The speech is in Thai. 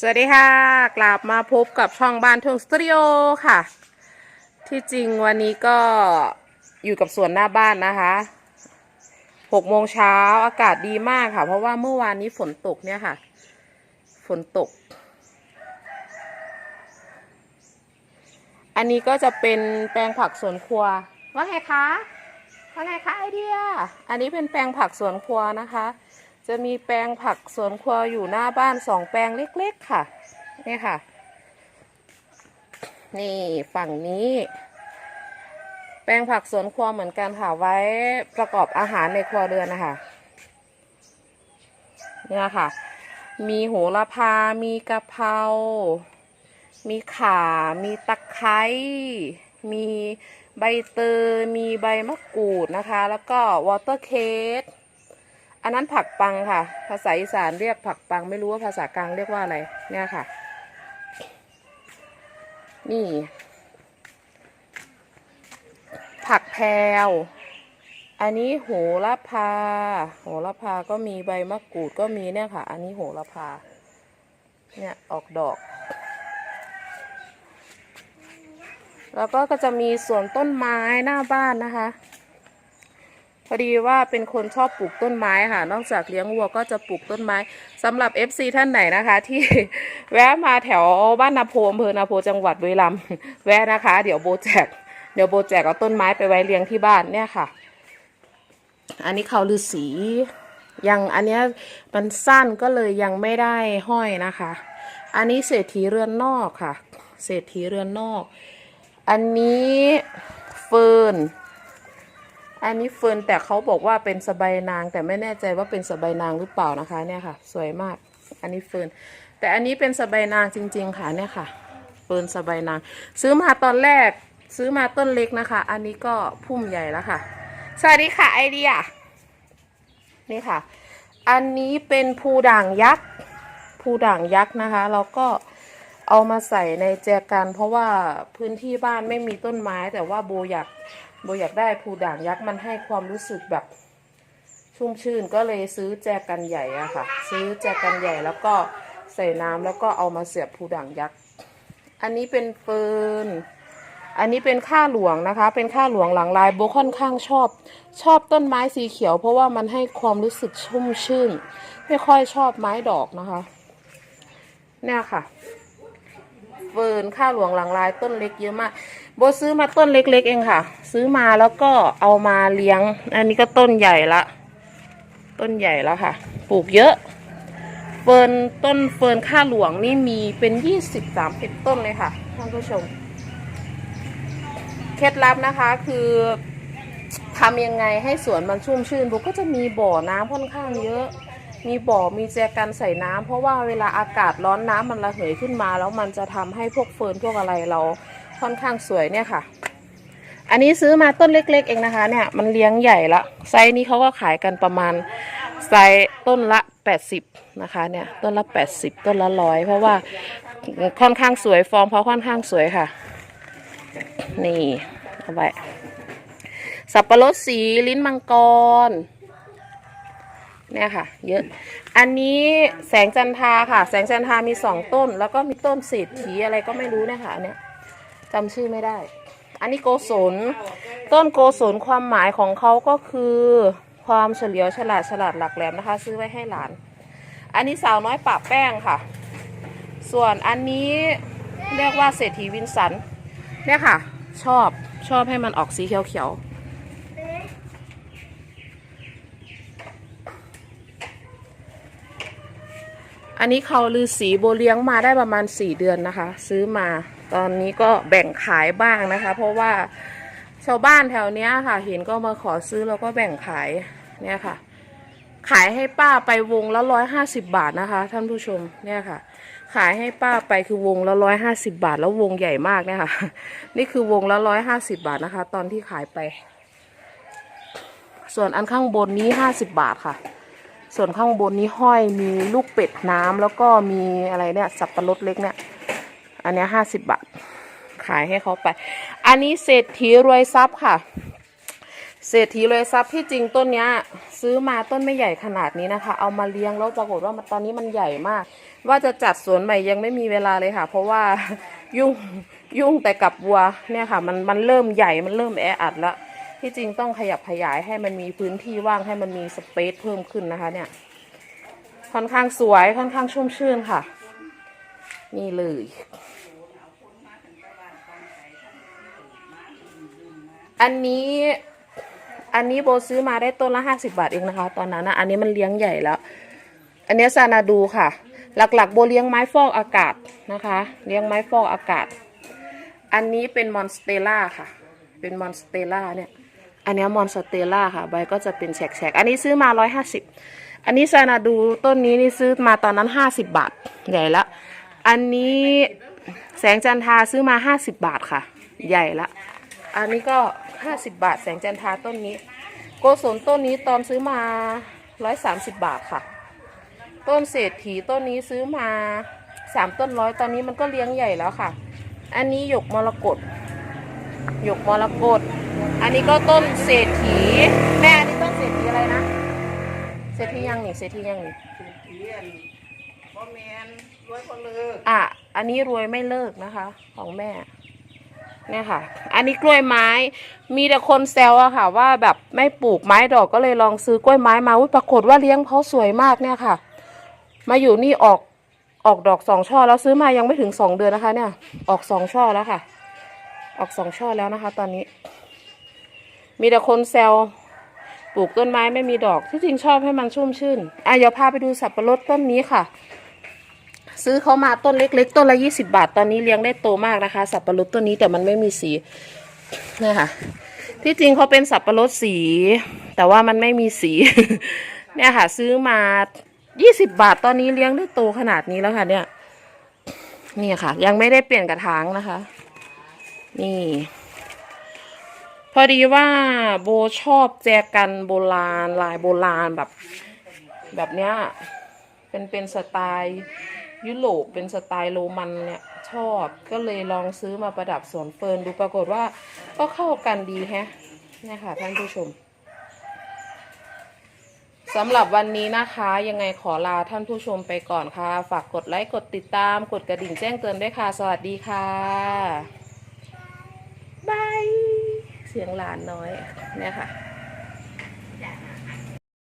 สวัสดีค่ะ กลับมาพบกับช่องบ้านทุ่งสตูดิโอค่ะ ที่จริงวันนี้ก็อยู่กับสวนหน้าบ้านนะคะหกโมงเช้าอากาศดีมากค่ะ เพราะว่าเมื่อวานนี้ฝนตกเนี่ยค่ะ ฝนตก อันนี้ก็จะเป็นแปลงผักสวนครัว ว่าไงคะว่าไงคะไอเดีย อันนี้เป็นแปลงผักสวนครัวนะคะ จะมีแปลงผักสวนครัวอยู่หน้าบ้านสองแปลงเล็กๆค่ะ นี่ค่ะ นี่ฝั่งนี้ แปลงผักสวนครัวเหมือนกันค่ะไว้ประกอบอาหารในครัวเรือนนะคะเนี่ยค่ะ มีโหระพา มีกะเพรา มีข่า มีตะไคร้มีใบเตยมีใบมะกรูดนะคะ แล้วก็วอเตอร์เคส อันนั้นผักปังค่ะ ภาษาอีสานเรียกผักปัง ไม่รู้ว่าภาษากลางเรียกว่าอะไร เนี่ยค่ะ นี่ ผักแพวอันนี้โหระพา โหระพาก็มีใบมะกรูดก็มีเนี่ยค่ะ อันนี้โหระพา เนี่ยออกดอก แล้วก็ก็จะมีสวนต้นไม้หน้าบ้านนะคะ พอดีว่าเป็นคนชอบปลูกต้นไม้ค่ะ นอกจากเลี้ยงวัวก็จะปลูกต้นไม้สำหรับ FC ท่านไหนนะคะ ที่แวะมาแถวบ้านนาโพอำเภอนาโพจังหวัดบุรีรัมย์แวะนะคะ เดี๋ยวโบแจกเดี๋ยวโบแจกเอาต้นไม้ไปไว้เลี้ยงที่บ้านเนี่ยค่ะ อันนี้เขาลือสียังอันเนี้ยมันสั้นก็เลยยังไม่ได้ห้อยนะคะ อันนี้เศรษฐีเรือนนอกค่ะ เศรษฐีเรือนนอก อันนี้เฟิร์น อันนี้เฟิร์นแต่เขาบอกว่าเป็นสบายนาง แต่ไม่แน่ใจว่าเป็นสบายนางหรือเปล่านะคะ เนี่ยค่ะ สวยมาก อันนี้เฟิร์นแต่อันนี้เป็นสบายนางจริง ๆ ค่ะเนี่ยค่ะเฟิร์นสบายนาง ซื้อมาตอนแรกซื้อมาต้นเล็กนะคะ อันนี้ก็พุ่มใหญ่แล้วค่ะ สวัสดีค่ะไอเดียนี่ค่ะ อันนี้เป็นภูด่างยักษ์ภูด่างยักษ์นะคะเราก็เอามาใส่ในแจกัน เพราะว่าพื้นที่บ้านไม่มีต้นไม้แต่ว่าโบอยาก โบอยากได้ภูด่างยักษ์มันให้ความรู้สึกแบบชุ่มชื่นก็เลยซื้อแจกันใหญ่อะค่ะ ซื้อแจกันใหญ่แล้วก็ใส่น้ำแล้วก็เอามาเสียบภูด่างยักษ์อันนี้เป็นเฟิร์นอันนี้เป็นข้าหลวงนะคะ เป็นข้าหลวงหลังลายโบค่อนข้างชอบ ชอบต้นไม้สีเขียว เพราะว่ามันให้ความรู้สึกชุ่มชื่น ไม่ค่อยชอบไม้ดอกนะคะ เนี่ยค่ะ ฟิร์นข้าวหลวงหลังลายต้นเล็กเยอะมากโบซื้อมาต้นเล็ก ๆ เองค่ะ ซื้อมาแล้วก็เอามาเลี้ยง อันนี้ก็ต้นใหญ่ละ ต้นใหญ่แล้วค่ะ ปลูกเยอะ เฟิร์นต้นเฟิร์นข้าหลวงนี่มีเป็นยี่สิบสามสิบต้นเลยค่ะท่านผู้ชมเคล็ดลับนะคะคือทำยังไงให้สวนมันชุ่มชื่นโบก็จะมีบ่อน้ำค่อนข้างเยอะ มีบ่อมีแจกันใส่น้ำเพราะว่าเวลาอากาศร้อนน้ำมันระเหยขึ้นมา แล้วมันจะทำให้พวกเฟิร์นพวกอะไรเราค่อนข้างสวยเนี่ยค่ะ อันนี้ซื้อมาต้นเล็ก ๆ เองนะคะ เนี่ยมันเลี้ยงใหญ่ละไซส์นี้เขาก็ขายกันประมาณไซส์ต้นละ 80 นะคะเนี่ยต้นละ 80 ต้นละร้อยเพราะว่าค่อนข้างสวยฟอร์มเขาค่อนข้างสวยค่ะ นี่เอาไว้สับปะรดสีลิ้นมังกร เนี่ยค่ะ เยอะ อันนี้แสงจันทาค่ะ แสงจันทามีสองต้น แล้วก็มีต้นเศรษฐีอะไรก็ไม่รู้เนะคะอันเนี่ยจำชื่อไม่ได้ อันนี้โกศลต้นโกศลความหมายของเขาก็คือความเฉลียวฉลาดฉลาดหลักแหลมนะคะ ซื้อไว้ให้หลาน อันนี้สาวน้อยปะแป้งค่ะ ส่วนอันนี้เรียกว่าเศรษฐีวินสันเนี่ยค่ะ ชอบชอบให้มันออกสีเขียวๆ อันนี้เขาลือสีโบเลี้ยงมาได้ประมาณ4เดือนนะคะ ซื้อมา ตอนนี้ก็แบ่งขายบ้างนะคะ เพราะว่าชาวบ้านแถวเนี้ยค่ะ เห็นก็มาขอซื้อแล้วก็แบ่งขายเนี่ยค่ะ ขายให้ป้าไปวงละร้อยห้าสิบบาทนะคะ ท่านผู้ชมเนี่ยค่ะ ขายให้ป้าไปคือวงละร้อยห้าสิบาท แล้ววงใหญ่มากเนี่ยค่ะ นี่คือวงละร้อยห้าสิบาทนะคะ ตอนที่ขายไป ส่วนอันข้างบนนี้ห้าสิบบาทค่ะ ส่วนข้างบนนี้ห้อยมีลูกเป็ดน้ำแล้วก็มีอะไรเนี่ยสับปะรดเล็กเนี่ย อันนี้ห้าสิบบาท ขายให้เขาไป อันนี้เศรษฐีรวยทรัพย์ค่ะ เศรษฐีเลยทรัพย์ที่จริงต้นเนี้ย ซื้อมาต้นไม่ใหญ่ขนาดนี้นะคะ เอามาเลี้ยงแล้วปรากฏว่ามันตอนนี้มันใหญ่มาก ว่าจะจัดสวนใหม่ยังไม่มีเวลาเลยค่ะ เพราะว่ายุ่งยุ่งแต่กับวัวเนี่ยค่ะ มันมันเริ่มใหญ่มันเริ่มแออัดแล้ว ที่จริงต้องขยับขยายให้มันมีพื้นที่ว่างให้มันมีสเปซเพิ่มขึ้นนะคะ เนี่ย ค่อนข้างสวยค่อนข้างชุ่มชื่นค่ะ นี่เลยอันนี้อันนี้โบซื้อมาได้ต้นละห้าสิบาทเองนะคะ ตอนนั้นนะอันนี้มันเลี้ยงใหญ่แล้ว อันนี้ซานาดูค่ะ หลักๆ โบเลี้ยงไม้ฟอกอากาศนะคะ เลี้ยงไม้ฟอกอากาศ อันนี้เป็นมอนสเตล่าค่ะ เป็นมอนสเตล่าเนี่ย อันนี้มอนสเตล่าค่ะ ใบก็จะเป็นแฉกๆ อันนี้ซื้อมาร้อยห้าสิบอันนี้ซานาดูต้นนี้นี่ซื้อมาตอนนั้นห้าสิบบาท ใหญ่ละ อันนี้แสงจันทาซื้อมาห้าสิบบาทค่ะ ใหญ่ละ อันนี้ก็ห้าสิบบาท แสงจันทาต้นนี้ โกศลต้นนี้ตอนซื้อมาร้อยสามสิบบาทค่ะ ต้นเศรษฐีต้นนี้ซื้อมาสามต้นร้อยตอนนี้มันก็เลี้ยงใหญ่แล้วค่ะ อันนี้หยกมรกตหยกมรกต อันนี้ก็ต้นเศรษฐี แม่อันนี้ต้นเศรษฐีอะไรนะ เศรษฐียังนี่เศรษฐียังนี่เรียนพ่อแมนรวยคนเลิกอะ อันนี้รวยไม่เลิกนะคะ ของแม่เนี่ยค่ะ อันนี้กล้วยไม้ มีแต่คนแซวอะค่ะ ว่าแบบไม่ปลูกไม้ดอกก็เลยลองซื้อกล้วยไม้มาอุ้ยปรากฏว่าเลี้ยงเขาสวยมากเนี่ยค่ะ มาอยู่นี่ออกออกดอกสองช่อแล้วซื้อมายังไม่ถึงสองเดือนนะคะ เนี่ย ออกสองช่อแล้วค่ะ ออกสองช่อแล้วนะคะ ตอนนี้ มีแต่คนแซวปลูกต้นไม้ไม่มีดอกที่จริงชอบให้มันชุ่มชื่นอะเดี๋ยวพาไปดูสับปะรดต้นนี้ค่ะ ซื้อเขามาต้นเล็ก ๆ ต้นละยี่สิบาท ตอนนี้เลี้ยงได้โตมากนะคะ สับปะรดต้นนี้แต่มันไม่มีสีเนี่ยค่ะ ที่จริงเขาเป็นสับปะรดสี แต่ว่ามันไม่มีสี เนี่ยค่ะ ซื้อมายี่สิบาทตอนนี้เลี้ยงได้โตขนาดนี้แล้วค่ะ เนี่ยนี่ค่ะ ยังไม่ได้เปลี่ยนกระถางนะคะ นี่ พอดีว่าโบชอบแจกันโบราณลายโบราณแบบ แบบเนี้ยเป็นเป็นสไตล์ยุโรปเป็นสไตล์โรมันเนี่ยชอบก็เลยลองซื้อมาประดับสวนเฟิร์นดูปรากฏว่าก็เข้ากันดีแฮะเนี่ยค่ะท่านผู้ชมสำหรับวันนี้นะคะ ยังไงขอลาท่านผู้ชมไปก่อนค่ะ ฝากกดไลค์ กดติดตาม กดกระดิ่งแจ้งเตือนด้วยค่ะ สวัสดีค่ะ เสียงหลานน้อยเนี่ยค่ะ